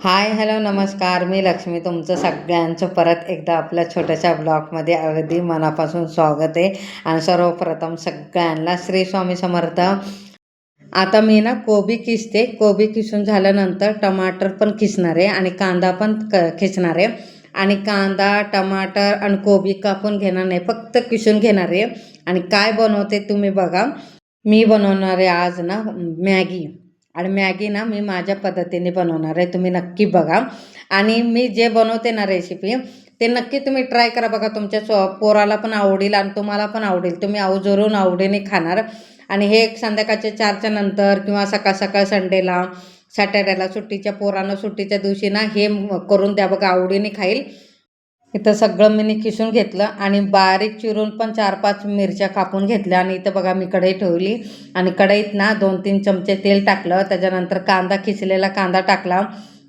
Hi hello नमस्कार. मी लक्ष्मी. तुमचं सगळ्यांचं परत एकदा आपल्या छोट्याशा ब्लॉगमध्ये अगदी मनापासून स्वागत आहे. आणि सर्वप्रथम सगळ्यांना श्री स्वामी समर्थ. आता मी ना कोबी किसते. कोबी किसून झाल्यानंतर टमाटर पण किसणार आहे आणि कांदा पण क खिचणार आहे. आणि कांदा टमाटर आणि कोबी कापून घेणार नाही फक्त किसून घेणार आहे. आणि काय बनवते तुम्ही बघा. मी बनवणार आहे आज ना मॅगी. आणि मॅगी ना मी माझ्या पद्धतीने बनवणार आहे. तुम्ही नक्की बघा. आणि मी जे बनवते ना रेसिपी ते नक्की तुम्ही ट्राय करा बघा. तुमच्या स्व पोराला पण आवडेल आणि तुम्हाला पण आवडेल. तुम्ही आवजरून आवडीने खाणार. आणि हे एक संध्याकाळच्या चारच्या नंतर किंवा सकाळ सकाळ संडेला सॅटर्डेला सुट्टीच्या पोरांना सुट्टीच्या दिवशी ना हे करून द्या बघा. आवडीने खाईल. इथं सगळं मी किसून घेतलं आणि बारीक चिरून पण चार पाच मिरच्या कापून घेतल्या. आणि इथं बघा मी कढई ठेवली. आणि कढईत ना दोन तीन चमचे तेल टाकलं. त्याच्यानंतर कांदा खिचलेला कांदा टाकला.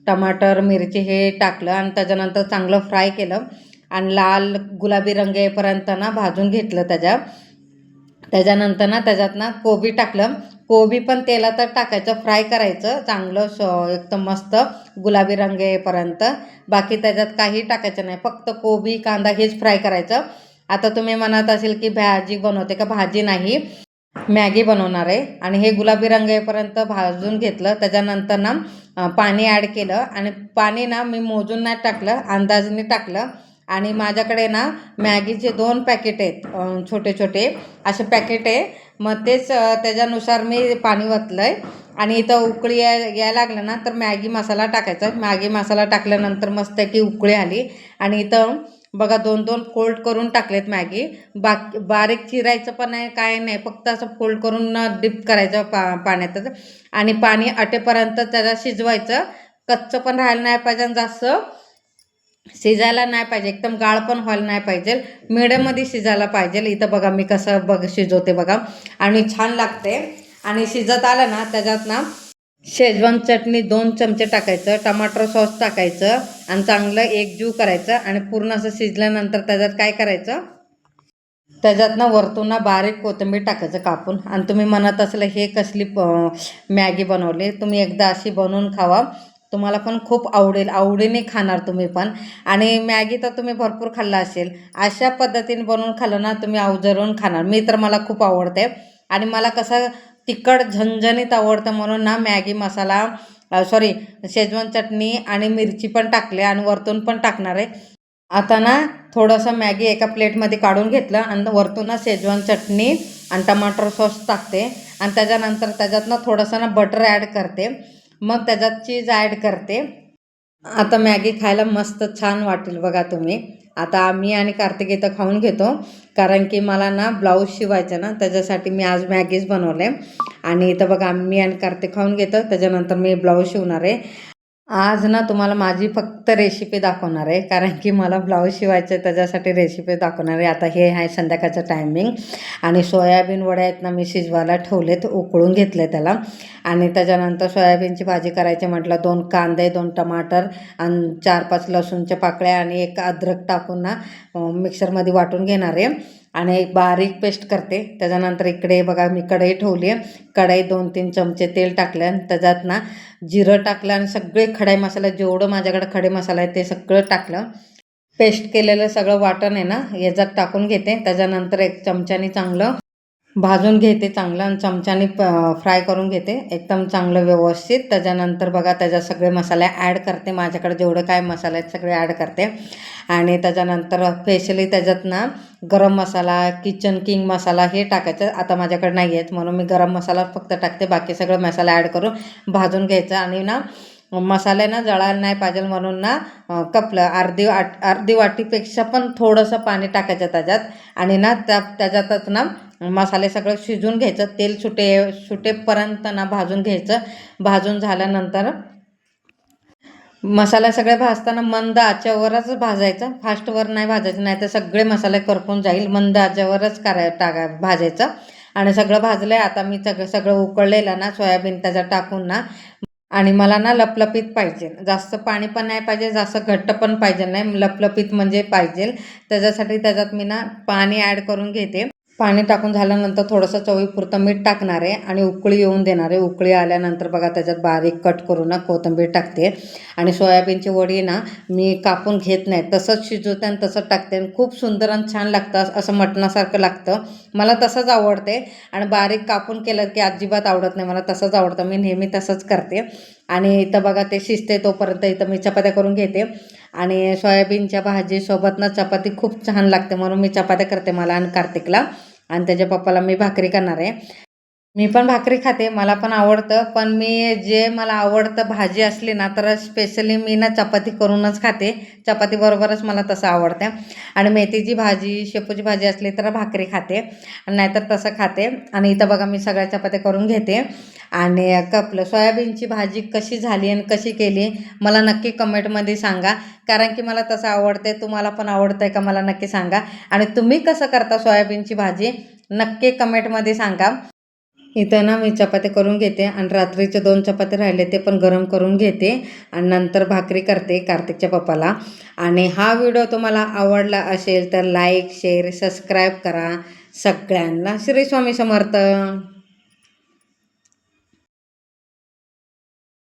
टमाटर मिरची हे टाकलं. आणि त्याच्यानंतर चांगलं फ्राय केलं. आणि लाल गुलाबी रंग येईपर्यंत ना भाजून घेतलं त्याच्या त्याच्यानंतर ना त्याच्यात ना कोबी टाकलं. कोबी पण तेलात टाकायचं फ्राय करायचं चांगलं स एकदम मस्त गुलाबी रंग येईपर्यंत. बाकी त्याच्यात काही टाकायचं नाही फक्त कोबी कांदा हेच फ्राय करायचं. आता तुम्ही म्हणत असेल की भाजी बनवते का? भाजी नाही. मॅगी बनवणार आहे. आणि हे गुलाबी रंग येईपर्यंत भाजून घेतलं. त्याच्यानंतर ना पाणी ॲड केलं. आणि पाणी ना मी मोजून नाही टाकलं अंदाजने टाकलं. आणि माझ्याकडे ना मॅगीचे दोन पॅकेट आहेत छोटे छोटे असे पॅकेट आहे मग तेच त्याच्यानुसार मी पाणी ओतलं आहे आणि इथं उकळी याय यायला लागलं ना तर मॅगी मसाला टाकायचा. मॅगी मसाला टाकल्यानंतर मस्त की उकळी आली. आणि इथं बघा दोन दोन फोल्ड करून टाकलेत मॅगी. बाक बारीक चिरायचं पण नाही काय नाही. फक्त असं फोल्ड करून डिप करायचं पा पाण्यातच. आणि पाणी आटेपर्यंत त्याला शिजवायचं. कच्चं पण राहायला नाही पाहिजे आणि जास्त शिजायला नाही पाहिजे एकदम गाळ पण व्हायला नाही पाहिजे. मिडियममध्ये शिजायला पाहिजे. इथं बघा मी कसं बघ शिजवते बघा. आणि छान लागते. आणि शिजत आलं ना त्याच्यात ना शेजवान चटणी दोन चमचे टाकायचं टमाटर सॉस टाकायचं आणि चांगलं एकजीव करायचं आणि पूर्ण असं शिजल्यानंतर त्याच्यात काय करायचं? त्याच्यात ना वरतून ना बारीक कोथिंबीर टाकायचं कापून. आणि तुम्ही म्हणत असलं हे कसली मॅगी बनवली. तुम्ही एकदा अशी बनवून खावा. तुम्हाला पण खूप आवडेल आवडीने खाणार तुम्ही पण. आणि मॅगी तर तुम्ही भरपूर खाल्ला असेल. अशा पद्धतीने बनवून खाल्लं ना तुम्ही अवजरून खाणार. मी तर मला खूप आवडते. आणि मला कसं तिखट झणझणीत आवडतं म्हणून ना Maggi masala sorry Schezwan chutney आणि मिरची पण टाकले आणि वरतून पण टाकणार आहे. आता ना थोडंसं मॅगी एका प्लेटमध्ये काढून घेतलं आणि वरतून ना शेजवान चटणी आणि टमाटर सॉस टाकते. आणि त्याच्यानंतर त्याच्यात ना थोडंसं ना बटर ॲड करते. मग त्याच्यात चीज ॲड करते. आता मॅगी खायला मस्त छान वाटेल बघा तुम्ही. आता मी आणि कार्तिक इथं खाऊन घेतो. कारण की मला ना ब्लाऊज शिवायचं ना त्याच्यासाठी मी आज मॅगीच बनवले आणि इथं बघा मी आणि कार्तिक खाऊन घेतो. त्याच्यानंतर मी ब्लाऊज शिवणार आहे. आज ना तुम्हाला माझी फक्त रेसिपी दाखवणार आहे. कारण की मला ब्लाऊज शिवायचं आहे त्याच्यासाठी रेसिपी दाखवणार आहे. आता हे आहे संध्याकाळचं टायमिंग आणि सोयाबीन वड्या आहेत ना मी शिजवायला ठेवलेत उकळून घेतले त्याला. आणि त्याच्यानंतर सोयाबीनची भाजी करायची म्हटलं दोन कांदे दोन टमाटर आणि चार पाच लसूणच्या पाकळ्या आणि एक अद्रक टाकून ना मिक्सरमध्ये वाटून घेणार आहे. आणि एक बारीक पेस्ट करते. त्याच्यानंतर इकडे बघा मी कढई ठेवली आहे. कढई दोन तीन चमचे तेल टाकले आणि त्याच्यात ना जिरं टाकलं आणि सगळे खडे मसाला जेवढं माझ्याकडे खडे मसाला आहे ते सगळं टाकलं. पेस्ट केलेलं सगळं वाटण आहे ना याच्यात टाकून घेते. त्याच्यानंतर एक चमच्याने चांगलं भाजून घेते चांगलं आणि चमच्याने फ्राय करून घेते. एकदम चांगलं व्यवस्थित. त्याच्यानंतर बघा त्याच्यात सगळे मसाले ॲड करते. माझ्याकडे जेवढं काय मसाले आहेत सगळे ॲड करते. आणि त्याच्यानंतर स्पेशली त्याच्यात ना गरम मसाला किचन किंग मसाला हे टाकायचं. आता माझ्याकडे नाही आहेत म्हणून मी गरम मसाला फक्त टाकते. बाकी सगळं मसाला ॲड करून भाजून घ्यायचं आणि ना मसाले ना जळायला नाही पाहिजे म्हणून ना कपलं अर्धी वाट अर्धी वाटीपेक्षा पण थोडंसं पाणी टाकायचं त्याच्यात. आणि ना त्या त्याच्यातच ना मसाले सगळं शिजून घ्यायचं तेल सुटे सुटेपर्यंत ना भाजून घ्यायचं. भाजून झाल्यानंतर मसाला सगळे भाजताना मंद आच्यावरच भाजायचं. फास्टवर नाही भाजायचं नाही तर सगळे मसाले करपून जाईल. मंद आच्यावरच कराय टाका भाजायचं. आणि सगळं भाजलं आहे आता मी सगळं सगळं उकळलेलं ना सोयाबीन त्याच्यात टाकून ना आणि मला ना लपलपीत पाहिजे. जास्त पाणी पण नाही पाहिजे जास्त घट्ट पण पाहिजे नाही. लपलपीत म्हणजे पाहिजे. त्याच्यासाठी त्याच्यात मी ना पाणी ॲड करून घेते. पाणी टाकून झाल्यानंतर थोडंसं चवीपुरतं मीठ टाकणार आहे आणि उकळी येऊन देणार. आहे उकळी आल्यानंतर बघा त्याच्यात बारीक कट करून ना कोथिंबीर टाकते. आणि सोयाबीनची वडी ना मी कापून घेत नाही. तसंच शिजवते आणि तसंच टाकते. आणि खूप सुंदर आणि छान लागतं असं मटणासारखं लागतं. मला तसंच आवडते. आणि बारीक कापून केलं की अजिबात आवडत नाही. मला तसंच आवडतं. मी नेहमी तसंच करते. आणि इथं बघा ते शिजते तोपर्यंत इथं मी चपात्या करून घेते. आणि सोयाबीनच्या भाजीसोबत ना चपाती खूप छान लागते म्हणून मी चपात्या करते मला आणि कार्तिकला. आणि त्याच्या पप्पाला मी भाकरी करणार आहे. मी पण भाकरी खाते मला पण आवडतं. पण मी जे मला आवडतं भाजी असली ना तर स्पेशली मी ना चपाती करूनच खाते. चपातीबरोबरच मला तसं आवडतं. आणि मेथीची भाजी शेपूची भाजी असली तर भाकरी खाते. नाहीतर तसं खाते. आणि इथं बघा मी सगळ्या चपात्या करून घेते. आणि कपलं सोयाबीनची भाजी कशी झाली आणि कशी केली मला नक्की कमेंटमध्ये सांगा. कारण की मला तसं आवडते. तुम्हाला पण आवडतं आहे का मला नक्की सांगा. आणि तुम्ही कसं करता सोयाबीनची भाजी नक्की कमेंटमध्ये सांगा. इथं ना मी चपाती करून घेते आणि रात्रीचे दोन चपाती राहिले ते पण गरम करून घेते आणि नंतर भाकरी करते कार्तिकच्या पप्पाला. आणि हा व्हिडिओ तुम्हाला आवडला असेल तर लाईक शेअर सबस्क्राईब करा. सगळ्यांना श्री स्वामी समर्थ.